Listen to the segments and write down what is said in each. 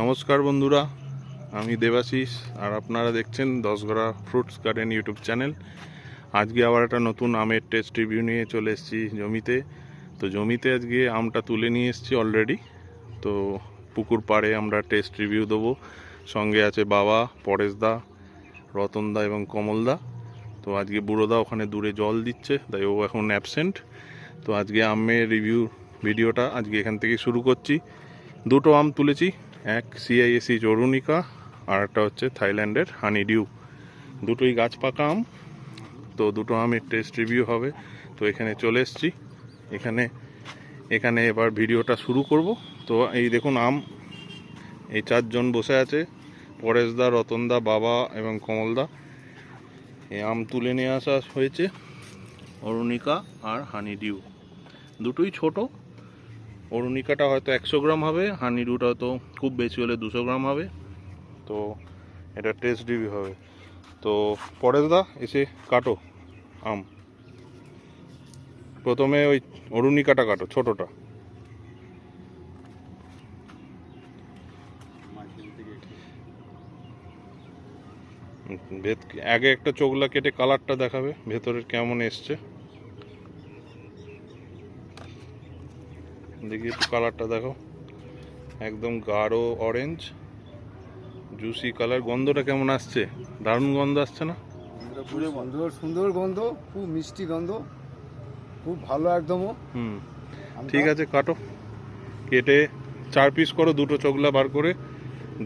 নমস্কার বন্ধুরা, আমি দেবাশিস, আর আপনারা দেখছেন Dashghara fruits garden YouTube channel. আজকে আবার একটা নতুন আমের টেস্ট রিভিউ নিয়ে চলে এসেছি জমিতে। তো জমিতে আজকে আমটা তুলে নিয়ে এসেছি অলরেডি তো পুকুর পাড়ে আমরা টেস্ট রিভিউ দেবো। সঙ্গে আছে বাবা, পরেশদা, রতনদা এবং কমলদা। তো আজকে বুড়োদা ওখানে দূরে জল দিচ্ছে, তাই ও এখন অ্যাবসেন্ট তো আজকে আমের রিভিউ ভিডিওটা আজকে এখান থেকে শুরু করছি। দুটো আম তুলেছি এক সিআইএসি চরুনিকা আর একটা হচ্ছে থাইল্যান্ডের হানি ডিউ দুটোই গাছ পাকা আম, তো দুটো আমের টেস্ট রিভিউ হবে। তো এখানে চলে এসেছি। এখানে এখানে এবার ভিডিওটা শুরু করব। তো এই দেখুন আম, এই চারজন বসে আছে। পরেশদা, রতনদা, বাবা এবং কমলদা। এই আম তুলে নিয়ে আসা হয়েছে। অরুণিকা আর হানি ডিউ দুটোই ছোটো। অরুণিকাটা হয়তো একশো গ্রাম হবে হানিডুটা হয়তো খুব বেশি হলে দুশো গ্রাম হবে। তো এটা টেস্ট রিভিউ হবে। তো দা এসে কাটো আম। প্রথমে ওই অরুণিকাটা কাটো, ছোটোটা। আগে একটা চোখলা কেটে কালারটা দেখাবে, ভেতরের কেমন এসছে। দেখি একটু কালারটা দেখো। একদম গাঢ় অরেঞ্জ জুসি কালার গন্ধটা কেমন আসছে? দারুণ গন্ধ আসছে না? সুন্দর সুন্দর গন্ধ খুব মিষ্টি গন্ধ। খুব ভালো একদমও হুম। ঠিক আছে কাটো। কেটে চার পিস করো দুটো চোগলা বার করে।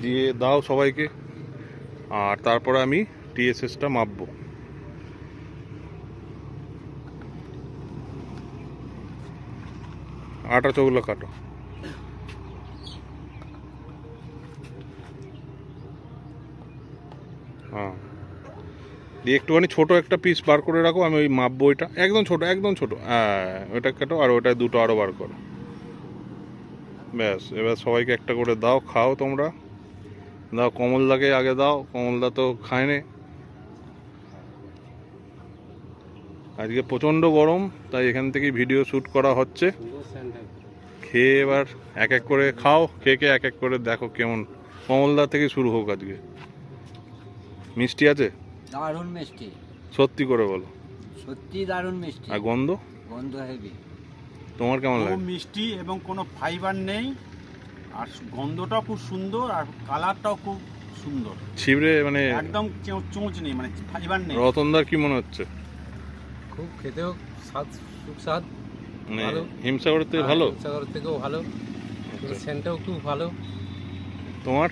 দিয়ে দাও সবাইকে। আর তারপরে আমি টিএসএসটা মাপবো। চোগলা কাটো। হ্যাঁ। দিয়ে একটুখানি ছোট একটা পিস বার করে রাখো, আমি ওই মাপবো ওইটা। একদম ছোট একদম ছোট। হ্যাঁ ওইটা কাটো আর ওইটা দুটো আরও বার করো। ব্যাস, এবার সবাইকে একটা করে দাও, খাও তোমরা। দাও, কমলদাকে আগে দাও, কমলদা তো খায়নি আজকে প্রচণ্ড গরম তাই এখান থেকেই ভিডিও শ্যুট করা হচ্ছে। খেয়ে এবার এক এক করে খাও খেয়ে খেয়ে এক এক করে দেখো কেমন। কমলদা থেকে শুরু হোক আজকে। মিষ্টি আছে? দারুণ মিষ্টি। সত্যি করে বলো। সত্যি দারুণ মিষ্টি। আর গন্ধ? গন্ধ হেভি তোমার কেমন খুব লাগে? মিষ্টি এবং কোনো ফাইবার নেই। আর গন্ধটাও খুব সুন্দর আর কালারটাও খুব সুন্দর। ছিবড়ে মানে একদম চোঁচ নেই মানে ফাইবার নেই। রতনদার কি মনে হচ্ছে? খুব খেতেও স্বাদ সুস্বাদ মানে ভালো। হিমসাগরের থেকে ভালো? সাগর থেকেও ভালো। সেন্টটাও খুব ভালো। তোমার?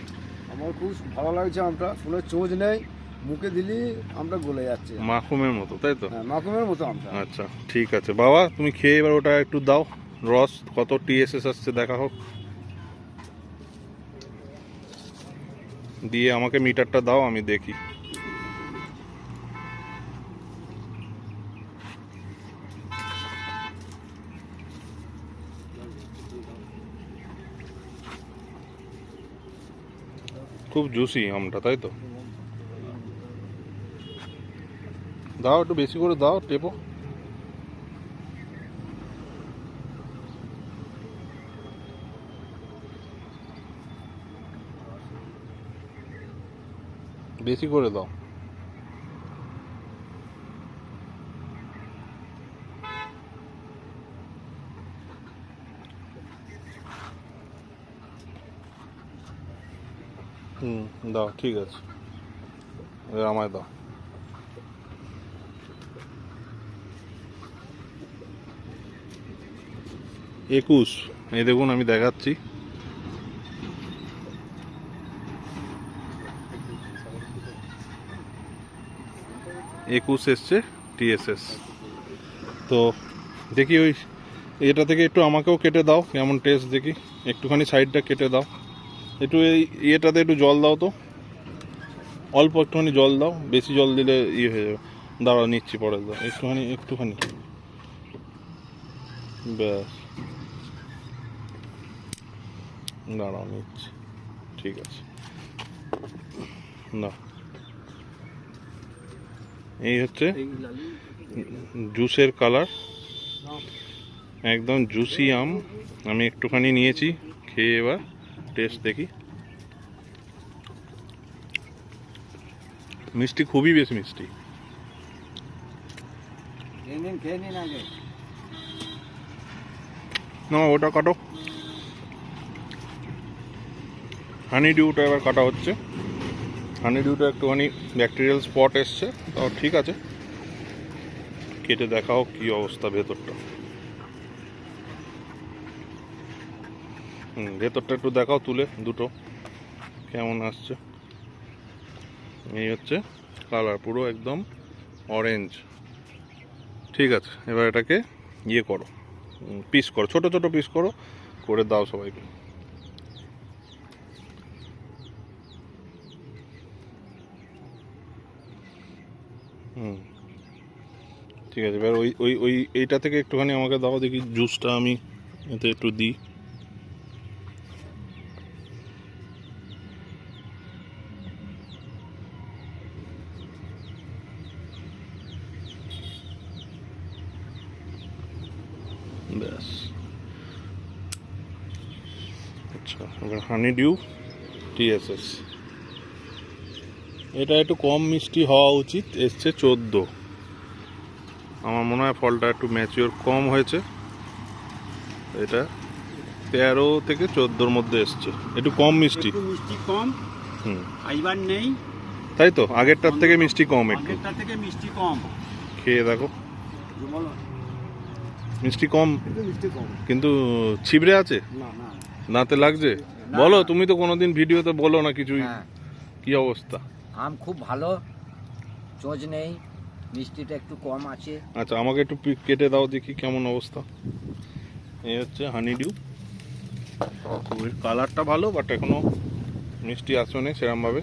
আমার খুব ভালো লাগছে আমটা। কোনো চোঁচ নেই মুখে দিলি আমটা গলে যাচ্ছে। মাখুমের মতো তাই তো? হ্যাঁ মাকুমের মতো আমটা। আচ্ছা ঠিক আছে। বাবা তুমি খেয়ে এবার ওটা একটু দাও। রস কত টিএসএস আসছে দেখা হোক। দিয়ে আমাকে মিটারটা দাও আমি দেখি। খুব জুসি আমটা তাই তো? দাও একটু বেশি করে দাও টেপো। বেশি করে দাও। হুম, দাও, ঠিক আছে। আমায় দাও। একুশ, এই দেখুন, আমি দেখাচ্ছি। একুশ এসছে, টিএসএস। তো, দেখি ওই, এটা থেকে একটু আমাকেও কেটে দাও, কেমন টেস্ট দেখি। একটুখানি সাইডটা কেটে দাও। একটু এই ইয়েটাতে একটু জল দাও তো। অল্প একটুখানি জল দাও, বেশি জল দিলে ইয়ে হয়ে যাবে। দাঁড়াও, নিচ্ছি পরে দাও, একটুখানি একটুখানি। ব্যাস। দাঁড়াও, নিচ্ছি। ঠিক আছে। না এই হচ্ছে জুসের কালার। একদম জুসি আম। আমি একটুখানি নিয়েছি, খেয়ে এবার টেস্ট দেখি। মিষ্টি খুবই বেশ মিষ্টি। না ওটা কাটো। হানি ডিউটা এবার কাটা হচ্ছে। হানি ডিউটা একটুখানি ব্যাকটেরিয়াল স্পট এসছে তাও ঠিক আছে। কেটে দেখাও হোক কী অবস্থা ভেতরটা। হুম, ভেতরটা একটু দেখাও, তুলে, দুটো। কেমন আসছে? এই হচ্ছে কালার পুরো একদম অরেঞ্জ ঠিক আছে, এবার এটাকে ইয়ে করো পিস করো, ছোট ছোট পিস করো, করে দাও সবাইকে। হুম, ঠিক আছে, এবার ওই ওই ওই, এইটা থেকে একটুখানি আমাকে দাও, দেখি জুসটা আমি এতে একটু দিই। ব্যাস। আচ্ছা এবার হানি ডিউ টিএসএস এটা একটু কম মিষ্টি হওয়া উচিত এসছে চোদ্দ। আমার মনে হয় ফলটা একটু ম্যাচিওর কম হয়েছে। এটা তেরো থেকে চোদ্দোর মধ্যে এসছে। একটু কম মিষ্টি। মিষ্টি কম হুম। ফাইবার নেই। তাই তো আগেরটার থেকে মিষ্টি কম একটু। থেকে মিষ্টি কম। খেয়ে দেখো। মিষ্টি কম। মিষ্টি কম। কিন্তু ছিবড়ে আছে? না না। দাঁতে লাগছে? বলো তুমি তো কোনোদিন ভিডিওতে বলো না কিছুই। হ্যাঁ। কি অবস্থা? আম খুব ভালো। চোঁচ নেই। মিষ্টিটা একটু কম আছে। আচ্ছা আমাকে একটু কেটে দাও দেখি কেমন অবস্থা। এই হচ্ছে হানি ডিউ কালারটা ভালো বাট এখনও মিষ্টি আসনে সেরমভাবে।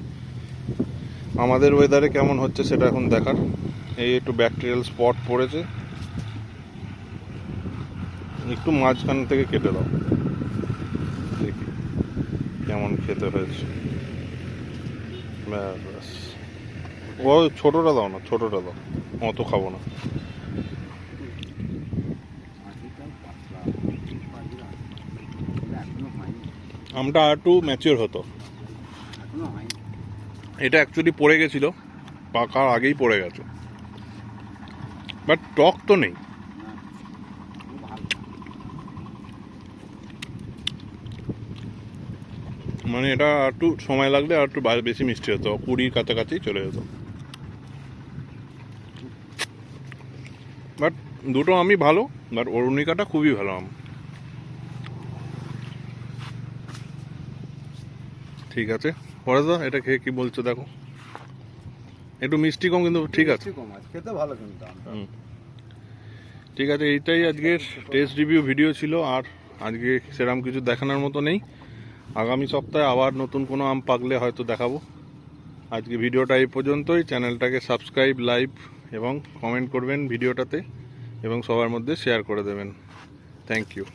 আমাদের ওয়েদারে কেমন হচ্ছে সেটা এখন দেখার। এই একটু ব্যাকটেরিয়াল স্পট পড়েছে। একটু মাঝখান থেকে কেটে দাও। দেখি কেমন খেতে হয়েছে। ব্যাস। ও ছোটোটা দাও না, ছোটোটা দাও। অত খাব না। আমটা আর একটু ম্যাচিওর হতো। এটা অ্যাকচুয়ালি পড়ে গেছিল, পাকার আগেই পড়ে গেছে। বাট টক তো নেই খুব ভালো মানে এটা একটু সময় লাগলে আর একটু বেশি মিষ্টি হতো। কুড়ির কাছাকাছি চলে যেত। বাট দুটো আমি ভালো বাট অরুণিকাটা খুবই ভালো আম। ঠিক আছে। পরে দা এটা খেয়ে কি বলছো দেখো। একটু মিষ্টি কম কিন্তু ঠিক আছে। খেতে ভালো কিন্তু। ঠিক আছে এইটাই আজকের টেস্ট রিভিউ ভিডিও ছিল আর আজকে সেরকম কিছু দেখানোর মতো নেই। আগামী সপ্তাহে আবার নতুন কোনো আম পাকলে হয়তো দেখাবো। আজকে ভিডিওটা এই পর্যন্তই। চ্যানেলটাকে সাবস্ক্রাইব লাইভ এবং কমেন্ট করবেন ভিডিওটাতে এবং সবার মধ্যে শেয়ার করে দেবেন। Thank you.